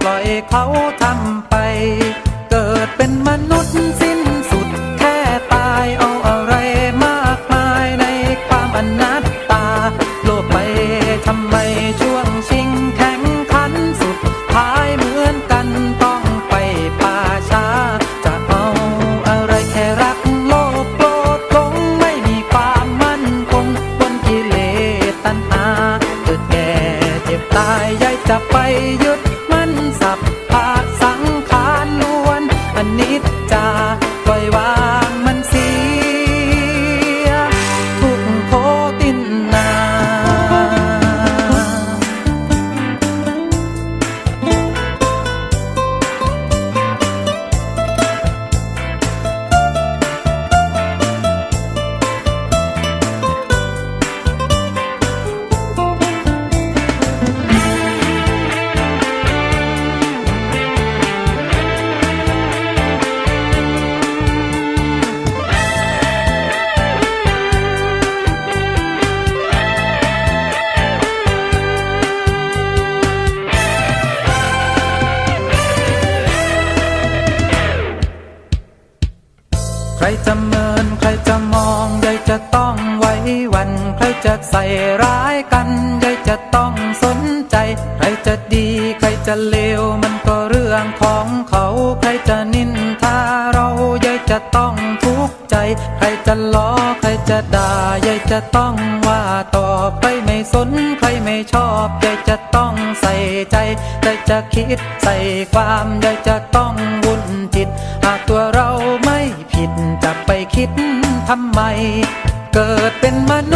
ปล่อยเขาทำไป เกิดเป็นมนุษย์สิ้นสุดแค่ตายเอาอะไรมากมายในความอนัตตา โลภไปทำไมช่วงชิงแข่งขันสุดท้ายเหมือนกันต้องไปป่าช้า จะเอาอะไรแค่รักโลภโกรธหลงไม่มีความมั่นคงบนกิเลสตัณหาเกิดแก่เจ็บตายยายจะไปยึด ส่ร้ายกันใยจะต้องสนใจ ใครจะดีใครจะเลวมันก็เรื่องของเขา ใครจะนินทาเราใยจะต้องทุกข์ใจ ใครจะล้อใครจะด่าใยจะต้องว่าตอบใครไม่สนใครไม่ชอบใยจะต้องใส่ใจใครจะคิดใส่ความใยจะต้องวุ่นจิต หากตัวเราไม่ผิดจะไปคิดทำไม เกิดเป็นมนุษย์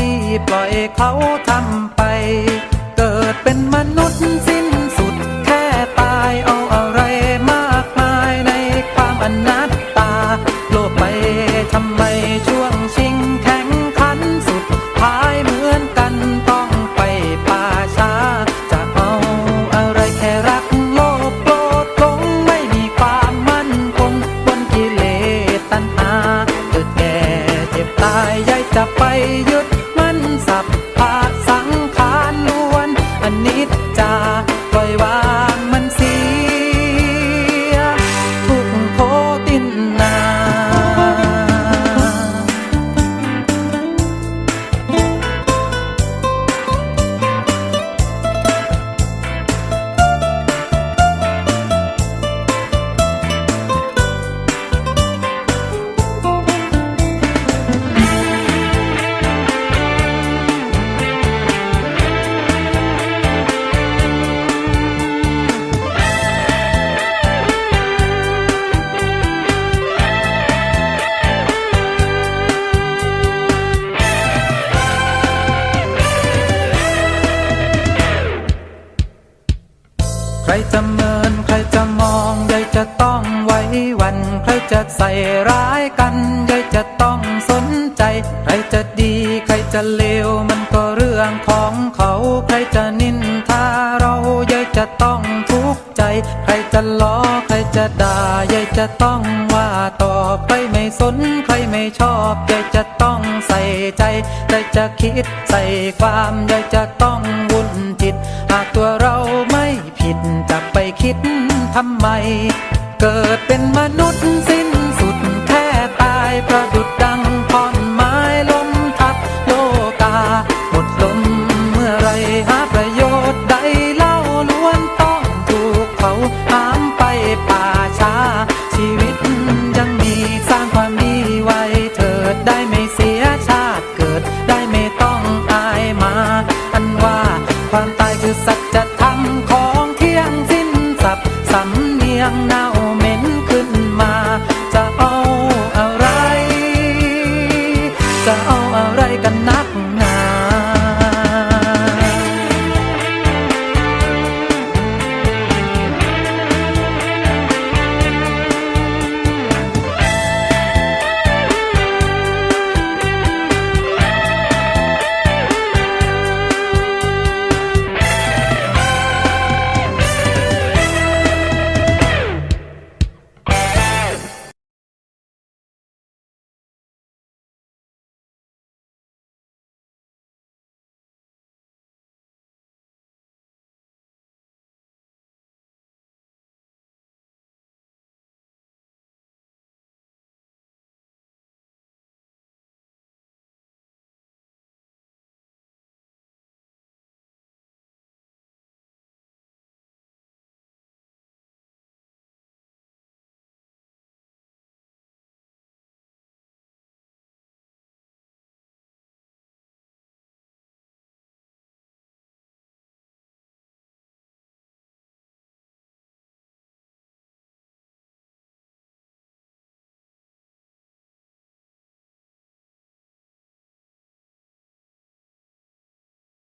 ดีปล่อยเขาทำไป เกิดเป็นมนุษย์สิ้นสุดแค่ตายเอาอะไรมากมายในความอนัตตา โลภไปทำไมช่วงชิงแข่งขันสุดท้ายเหมือนกันต้องไปป่าช้า จะเอาอะไรแค่รักโลภโกรธหลงไม่มีความมั่นคงบนกิเลสตัณหาเกิดแก่เจ็บตายยายจะไปยึด มั จะใส่ร้ายกันยายจะต้องสนใจ ใครจะดีใครจะเลวมันก็เรื่องของเขา ใครจะนินทาเรายายจะต้องทุกข์ใจ ใครจะล้อใครจะด่ายายจะต้องว่าตอบใครไม่สนใครไม่ชอบยายจะต้องใส่ใจยายจะคิดใส่ความยายจะต้องวุ่นจิต หากตัวเราไม่ผิดจะไปคิดทำไม เกิดเป็นมนุษย์สิ้นสุดแค่ตายประดุดดังท่ไม้ลมทับโลกา หมดลมเมื่อไรหาประโยชน์ใดเล่าล้วนต้องถูกเขาหา